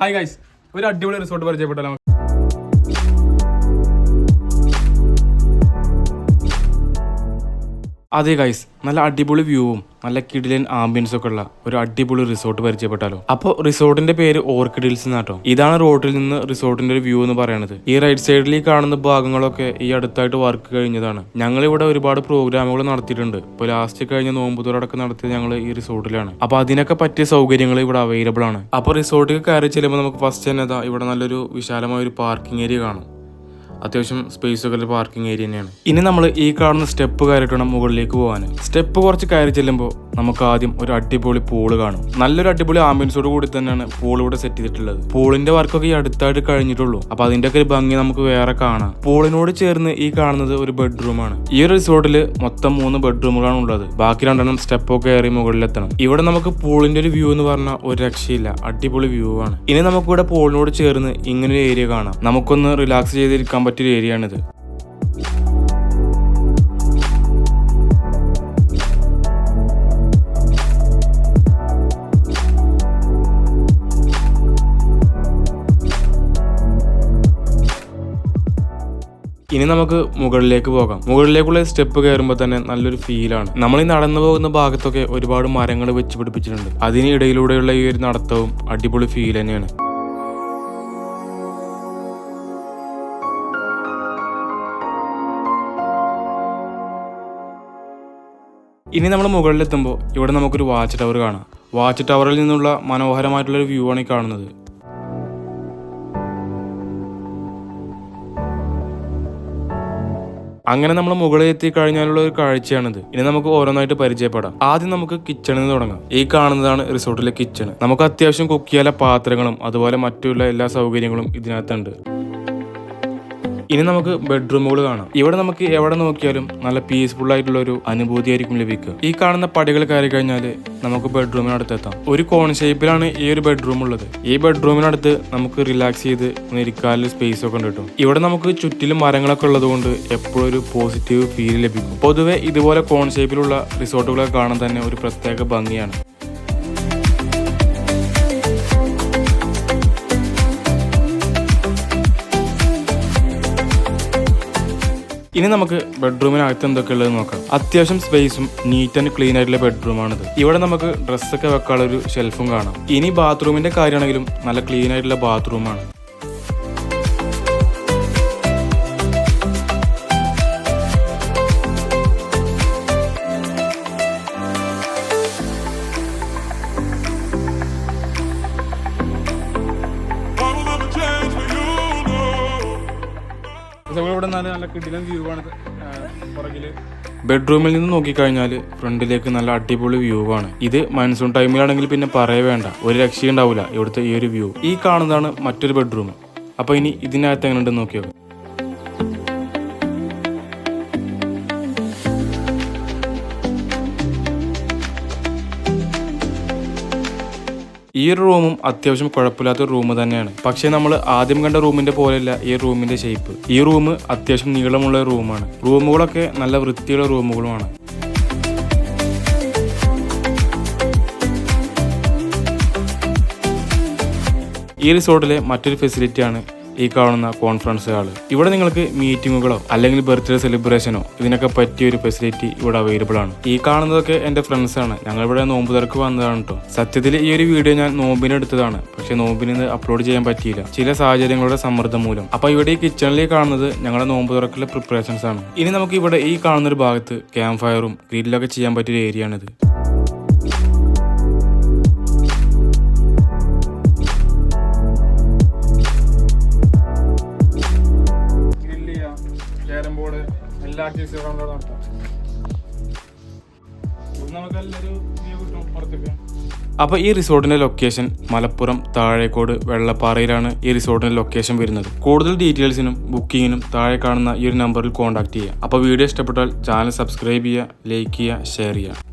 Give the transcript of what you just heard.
Hi guys ഒരു അടിപൊളി resort പരിചയപ്പെട്ടല്ലോ അതെ ഗൈസ് നല്ല അടിപൊളി വ്യൂവും നല്ല കിടിലൻ ആംബിയൻസ് ഒക്കെ ഉള്ള ഒരു അടിപൊളി റിസോർട്ട് പരിചയപ്പെട്ടാലോ? അപ്പോൾ റിസോർട്ടിന്റെ പേര് ഓർക്കിഡ് ഹിൽസ് എന്നാട്ടോ ഇതാണ് റോഡിൽ നിന്ന് റിസോർട്ടിന്റെ ഒരു വ്യൂ എന്ന് പറയുന്നത് ഈ റൈറ്റ് സൈഡിൽ കാണുന്ന ഭാഗങ്ങളൊക്കെ ഈ അടുത്തായിട്ട് വർക്ക് കഴിഞ്ഞതാണ്. ഞങ്ങൾ ഇവിടെ ഒരുപാട് പ്രോഗ്രാമുകൾ നടത്തിയിട്ടുണ്ട്. ഇപ്പോൾ ലാസ്റ്റ് കഴിഞ്ഞ നോമ്പുതോടൊക്കെ നടത്തിയത് ഞങ്ങൾ ഈ റിസോർട്ടിലാണ് അപ്പോൾ അതിനൊക്കെ പറ്റിയ സൗകര്യങ്ങൾ ഇവിടെ അവൈലബിൾ ആണ്. അപ്പോൾ റിസോർട്ടിൽ കയറി ചെല്ലുമ്പോൾ നമുക്ക് ഫസ്റ്റ് തന്നെ ഇവിടെ നല്ലൊരു വിശാലമായ ഒരു പാർക്കിംഗ് ഏരിയ കാണും. അത്യാവശ്യം സ്പേസ് ഒക്കെ പാർക്കിംഗ് ഏരിയ തന്നെയാണ്. ഇനി നമ്മൾ ഈ കാണുന്ന സ്റ്റെപ്പ് കയറിയിട്ടാണ് മുകളിലേക്ക് പോകാൻ സ്റ്റെപ്പ് കുറച്ച് കയറി ചെല്ലുമ്പോൾ നമുക്ക് ആദ്യം ഒരു അടിപൊളി പൂൾ കാണും. നല്ലൊരു അടിപൊളി ആംബിയൻസോട് കൂടി തന്നെയാണ് പൂൾ ഇവിടെ സെറ്റ് ചെയ്തിട്ടുള്ളത്. പൂളിന്റെ വർക്കൊക്കെ ഈ അടുത്തായിട്ട് കഴിഞ്ഞിട്ടുള്ളൂ. അപ്പൊ അതിന്റെ ഒക്കെ ഒരു ഭംഗി നമുക്ക് വേറെ കാണാം. പൂളിനോട് ചേർന്ന് ഈ കാണുന്നത് ഒരു ബെഡ്റൂമാണ് ഈ ഒരു റിസോർട്ടിൽ മൊത്തം മൂന്ന് ബെഡ്റൂമുകളാണ് ഉള്ളത്. ബാക്കി രണ്ടെണ്ണം ഒക്കെ കയറി മുകളിലെത്തണം. ഇവിടെ നമുക്ക് പൂളിന്റെ ഒരു വ്യൂ എന്ന് പറഞ്ഞാൽ ഒരു രക്ഷയില്ല. അടിപൊളി വ്യൂ ആണ്. ഇനി നമുക്കിവിടെ പൂളിനോട് ചേർന്ന് ഇങ്ങനെ ഒരു ഏരിയ കാണാം. നമുക്കൊന്ന് റിലാക്സ് ചെയ്തിരിക്കാൻ പറ്റിയ ഏരിയ ആണിത്. ഇനി നമുക്ക് മുകളിലേക്ക് പോകാം. മുകളിലേക്കുള്ള സ്റ്റെപ്പ് കയറുമ്പോൾ തന്നെ നല്ലൊരു ഫീലാണ് നമ്മൾ ഈ നടന്നു പോകുന്ന ഭാഗത്തൊക്കെ ഒരുപാട് മരങ്ങൾ വെച്ച് പിടിപ്പിച്ചിട്ടുണ്ട്. അതിനിടയിലൂടെയുള്ള ഈ ഒരു നടത്തവും അടിപൊളി ഫീൽ തന്നെയാണ്. ഇനി നമ്മൾ മുകളിലെത്തുമ്പോൾ ഇവിടെ നമുക്കൊരു വാച്ച് ടവർ കാണാം. വാച്ച് ടവറിൽ നിന്നുള്ള മനോഹരമായിട്ടുള്ള ഒരു വ്യൂ ആണ് ഈ കാണുന്നത്. അങ്ങനെ നമ്മൾ മുകളിൽ എത്തി കഴിഞ്ഞാലുള്ള ഒരു കാഴ്ചയാണിത്. ഇനി നമുക്ക് ഓരോന്നായിട്ട് പരിചയപ്പെടാം. ആദ്യം നമുക്ക് കിച്ചണിൽ നിന്ന് തുടങ്ങാം. ഈ കാണുന്നതാണ് റിസോർട്ടിലെ കിച്ചൺ നമുക്ക് അത്യാവശ്യം കുക്ക് ചെയ്യാനുള്ള പാത്രങ്ങളും അതുപോലെ മറ്റുള്ള എല്ലാ സൗകര്യങ്ങളും ഇതിനകത്തുണ്ട്. ഇനി നമുക്ക് ബെഡ്റൂമുകൾ കാണാം. ഇവിടെ നമുക്ക് എവിടെ നോക്കിയാലും നല്ല പീസ്ഫുൾ ആയിട്ടുള്ള ഒരു അനുഭൂതി ആയിരിക്കും ലഭിക്കുക. ഈ കാണുന്ന പടികൾ കയറി കഴിഞ്ഞാൽ നമുക്ക് ബെഡ്റൂമിനടുത്ത് എത്താം. ഒരു കോൺ ഷേപ്പിലാണ് ഈ ഒരു ബെഡ്റൂം ഉള്ളത്. ഈ ബെഡ്റൂമിനടുത്ത് നമുക്ക് റിലാക്സ് ചെയ്ത് ഒന്ന് ഇരിക്കാനുള്ള സ്പേസ് ഒക്കെ ഉണ്ട് കേട്ടോ. ഇവിടെ നമുക്ക് ചുറ്റിലും മരങ്ങളൊക്കെ ഉള്ളത് കൊണ്ട് എപ്പോഴും ഒരു പോസിറ്റീവ് ഫീൽ ലഭിക്കും. പൊതുവെ ഇതുപോലെ കോൺ ഷേപ്പിലുള്ള റിസോർട്ടുകളൊക്കെ കാണാൻ തന്നെ ഒരു പ്രത്യേക ഭംഗിയാണ്. ഇനി നമുക്ക് ബെഡ്റൂമിനകത്ത് എന്തൊക്കെ ഉള്ളത് നോക്കാം. അത്യാവശ്യം സ്പേസും നീറ്റ് ആൻഡ് ക്ലീൻ ആയിട്ടുള്ള ബെഡ്റൂമാണിത് ഇവിടെ നമുക്ക് ഡ്രസ്സൊക്കെ വെക്കാനുള്ള ഒരു ഷെൽഫും കാണാം. ഇനി ബാത്റൂമിന്റെ കാര്യമാണെങ്കിലും നല്ല ക്ലീൻ ആയിട്ടുള്ള ബാത്റൂമാണ് നല്ല കിടിലൻ വ്യൂ ആണ്. പുറകിൽ. ബെഡ്റൂമിൽ നിന്ന് നോക്കിക്കഴിഞ്ഞാൽ ഫ്രണ്ടിലേക്ക് നല്ല അടിപൊളി വ്യൂ ആണ്. ഇത് മൺസൂൺ ടൈമിലാണെങ്കിൽ പിന്നെ പറയേ വേണ്ട. ഒരു രക്ഷയുണ്ടാവില്ല ഇവിടുത്തെ ഈ ഒരു വ്യൂ ഈ കാണുന്നതാണ് മറ്റൊരു ബെഡ്റൂം അപ്പൊ ഇനി ഇതിനകത്ത് എങ്ങനെയുണ്ടെന്ന് നോക്കിയോ ഈ ഒരു റൂമും അത്യാവശ്യം കുഴപ്പമില്ലാത്ത റൂം തന്നെയാണ്. പക്ഷേ നമ്മൾ ആദ്യം കണ്ട റൂമിന്റെ പോലെയല്ല ഈ റൂമിന്റെ ഷേപ്പ് ഈ റൂം അത്യാവശ്യം നീളമുള്ള റൂമാണ്. റൂമുകളൊക്കെ നല്ല വൃത്തിയുള്ള റൂമുകളുമാണ്. ഈ റിസോർട്ടിലെ മറ്റൊരു ഫെസിലിറ്റിയാണ് ഈ കാണുന്ന കോൺഫറൻസ് ഹാൾ ഇവിടെ നിങ്ങൾക്ക് മീറ്റിങ്ങുകളോ അല്ലെങ്കിൽ ബർത്ത്ഡേ സെലിബ്രേഷനോ ഇതിനൊക്കെ പറ്റിയ ഒരു ഫെസിലിറ്റി ഇവിടെ അവൈലബിൾ ആണ്. ഈ കാണുന്നതൊക്കെ എന്റെ ഫ്രണ്ട്സ് ആണ്. ഞങ്ങൾ ഇവിടെ നോമ്പ് തിരക്ക് വന്നതാണ് കേട്ടോ സത്യത്തിൽ ഈ ഒരു വീഡിയോ ഞാൻ നോമ്പിന് എടുത്തതാണ്. പക്ഷെ നോമ്പിന് അപ്ലോഡ് ചെയ്യാൻ പറ്റിയില്ല. ചില സാഹചര്യങ്ങളുടെ സമ്മർദ്ദം മൂലം. അപ്പൊ ഇവിടെ ഈ കിച്ചണിൽ കാണുന്നത് ഞങ്ങളുടെ നോമ്പ് തുറക്കിലെ പ്രിപ്പറേഷൻസ് ആണ്. ഇനി നമുക്ക് ഇവിടെ ഈ കാണുന്ന ഒരു ഭാഗത്ത് ക്യാമ്പ് ഫയറും ഗ്രില്ലൊക്കെ ചെയ്യാൻ പറ്റിയ ഏരിയ ആണിത്. എല്ലാ ആക്ടിവിറ്റീസും അവിടെ നടത്താം നമുക്ക് അപ്പോൾ ഈ റിസോർട്ടിന്റെ ലൊക്കേഷൻ മലപ്പുറം താഴേക്കോട് വെള്ളപ്പാറയിലാണ് ഈ റിസോർട്ടിന്റെ ലൊക്കേഷൻ വരുന്നത്. കൂടുതൽ ഡീറ്റെയിൽസിനും ബുക്കിങ്ങിനും താഴെ കാണുന്ന ഈ ഒരു നമ്പറിൽ കോൺടാക്ട് ചെയ്യുക. അപ്പോൾ വീഡിയോ ഇഷ്ടപ്പെട്ടാൽ ചാനൽ സബ്സ്ക്രൈബ് ചെയ്യുക ലൈക്ക് ചെയ്യുക ഷെയർ ചെയ്യുക.